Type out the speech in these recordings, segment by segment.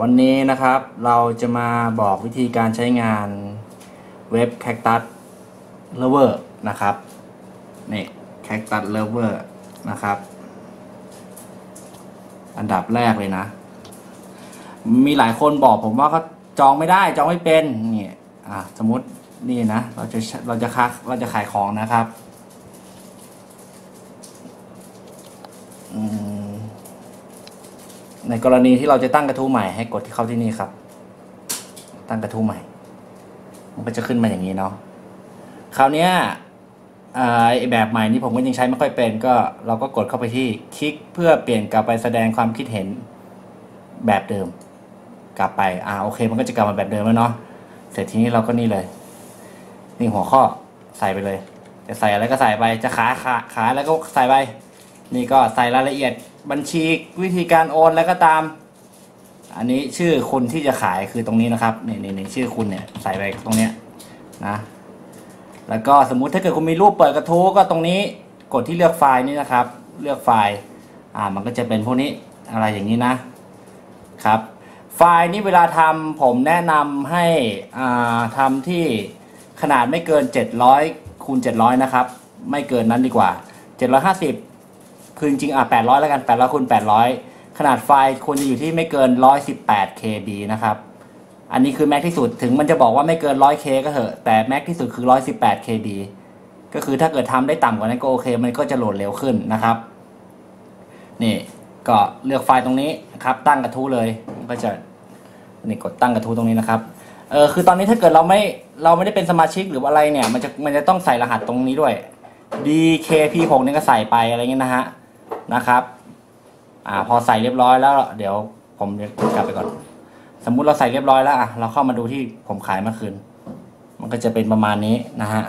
วันนี้นะครับเราจะมาบอกวิธีการใช้งานเว็บ Cactus Lover นะครับนี่ Cactus Lover นะครับ อันดับแรกเลยนะ มีหลายคนบอกผมว่าเขาจองไม่ได้จองไม่เป็นนี่อ่าสมมตินี่นะ เราจะเราจะค้าเราจะขายของนะครับอืม ในกรณีที่เราจะตั้งกระทู้ใหม่ให้กดที่เข้าที่นี่ครับ ตั้งกระทู้ใหม่ มันก็จะขึ้นมาอย่างนี้เนาะคราวนี้ไอแบบใหม่นี้ผมก็ยังใช้ไม่ค่อยเป็น ก็เราก็กดเข้าไปที่คลิกเพื่อเปลี่ยนกลับไปแสดงความคิดเห็นแบบเดิม กลับไปอ่าโอเค มันก็จะกลับมาแบบเดิมแล้วเนาะเสร็จทีนี้เราก็นี่เลย นี่หัวข้อใส่ไปเลย จะใส่อะไรก็ใส่ไปจะขาขาขาแล้วก็ใส่ไป นี่ก็ใส่รายละเอียด บัญชีวิธีการโอนแล้วก็ตาม อันนี้ชื่อคุณที่จะขายคือตรงนี้นะครับนี่นี่นี่ชื่อคุณเนี่ยใส่ไปตรงเนี้ยนะแล้วก็สมมุติถ้าเกิดคุณมีรูปเปิดกระทู้ก็ตรงนี้กดที่เลือกไฟล์นี่นะครับ เลือกไฟล์อ่ามันก็จะเป็นพวกนี้อะไรอย่างนี้นะครับ ไฟล์นี้เวลาทำผมแนะนำให้อ่าทำที่ขนาดไม่เกิน 700คูณ700 นะครับ ไม่เกินนั้นดีกว่า 750 คือจริงๆอะ800 แล้วกัน 800คูณ800 ขนาดไฟล์ควรจะอยู่ที่ไม่เกิน 118 KB นะครับ อันนี้คือแม็กที่สุดถึงมันจะบอกว่าไม่เกิน 100K ก็เถอะ แต่แม็กที่สุดคือ 118 KB ก็คือถ้าเกิดทำได้ต่ำกว่านั้นก็โอเค มันก็จะโหลดเร็วขึ้นนะครับ นี่ก็เลือกไฟล์ตรงนี้นะครับตั้งกระทู้เลยก็จะนี่กดตั้งกระทู้ตรงนี้นะครับเออคือตอนนี้ถ้าเกิดเราไม่เราไม่ได้เป็นสมาชิกหรืออะไรเนี่ย มันจะมันจะต้องใส่รหัสตรงนี้ด้วย DKP6 นี่ก็ใส่ไปอะไรเงี้ยนะฮะ นะครับ อ่า พอใส่เรียบร้อยแล้ว เดี๋ยวผมกลับไปก่อน สมมุติเราใส่เรียบร้อยแล้วอะเราเข้ามาดูที่ผมขายเมื่อคืน มันก็จะเป็นประมาณนี้นะฮะ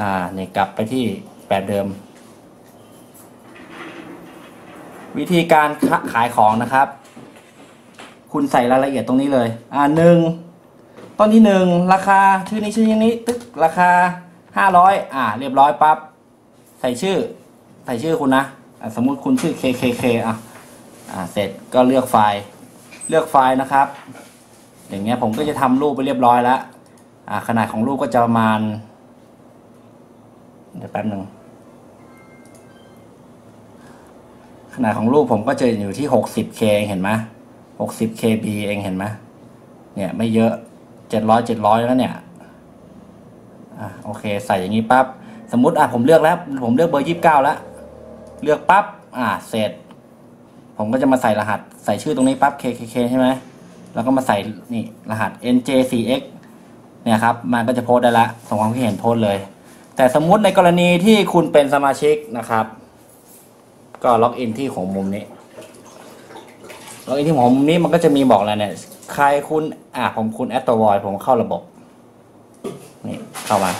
อ่านี่กลับไปที่แบบเดิม วิธีการขายของนะครับ คุณใส่รายละเอียดตรงนี้เลย อ่าหนึ่งต้นที่หนึ่งราคาชื่อนี้ชื่อนี้ตึกราคาห้าร้อยอ่า เรียบร้อยปั๊บใส่ชื่อ ใส่ชื่อคุณนะสมมุติคุณชื่อ KKK อะอ่าเสร็จก็เลือกไฟล์เลือกไฟล์นะครับ อย่างเงี้ยผมก็จะทำรูปไปเรียบร้อยแล้วอ่าขนาดของรูปก็จะประมาณเดี๋ยวแป๊บหนึ่งขนาดของรูปผมก็จะอยู่ที่ 60K เองเห็นไหม 60KB เองเห็นไหมเนี่ยไม่เยอะ 700 700 แล้วเนี่ย อะโอเค ใส่อย่างนี้ปั๊บ สมมติอะผมเลือกแล้ว ผมเลือกเบอร์ 29 แล้ว เลือกปั๊บอะเสร็จ ผมก็จะมาใส่รหัสใส่ชื่อตรงนี้ปั๊บ KKK ใช่ไหมแล้วก็มาใส่นี่รหัส NJ4X เนี่ยครับมันก็จะโพสได้ละส่งความคิดเห็นโพสเลย แต่สมมุติในกรณีที่คุณเป็นสมาชิกนะครับ ก็ล็อกอินที่ของมุมนี้ล็อกอินที่ของมุมนี้มันก็จะมีบอกอะไรเนี่ยใครคุณอะผมคุณแอตตัวอยผมเข้าระบบนี่เข้ามา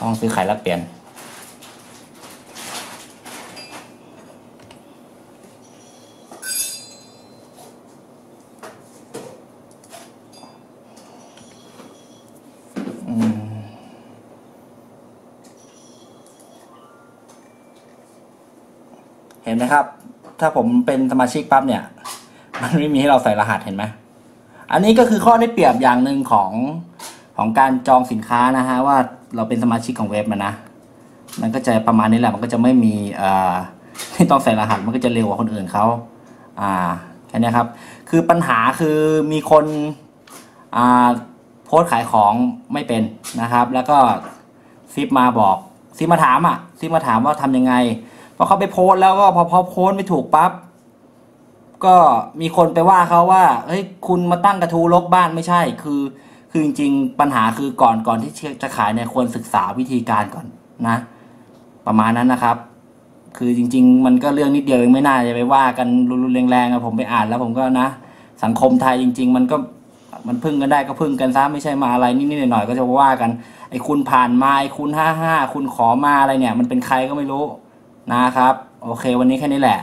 ต้องซื้อขายแลกเปลี่ยน เห็นไหมครับ ถ้าผมเป็นสมาชิกปั๊บเนี่ย มันไม่มีให้เราใส่รหัสเห็นไหมอันนี้ก็คือข้อได้เปรียบอย่างหนึ่งของของการจองสินค้านะฮะว่าเราเป็นสมาชิกของเว็บมันนะ มันก็จะประมาณนี้แหละมันก็จะไม่มีเอ่อที่ต้องใส่รหัสมันก็จะเร็วกว่าคนอื่นเขาอ่าแค่นี้ครับ คือปัญหาคือมีคนอ่าโพสต์ขายของไม่เป็นนะครับ แล้วก็ซิปมาบอกซิปมาถามอะซิปมาถามว่าทำยังไง อเขาไปโพสแล้วก็พอพอโพสไม่ถูกปั๊บก็มีคนไปว่าเขาว่าเฮ้ยคุณมาตั้งกระทู้ลกบ้านไม่ใช่ คือ คือจริงๆปัญหาคือก่อนก่อนที่จะขายเนี่ยควรศึกษาวิธีการก่อนนะ ประมาณนั้นนะครับ คือจริง ๆ มันก็เรื่องนิดเดียวเองไม่น่าจะไปว่ากันรุนแรงๆอะผมไปอ่านแล้วผมก็นะ สังคมไทยจริง ๆ มันก็มันพึ่งกันได้ก็พึ่งกันซะไม่ใช่มาอะไรนิดๆหน่อยๆก็จะว่ากันไอ้คุณผ่านมาไอ้คุณห้าห้าคุณขอมาอะไรเนี่ย มันเป็นใครก็ไม่รู้ นะครับ โอเค วันนี้แค่นี้แหละ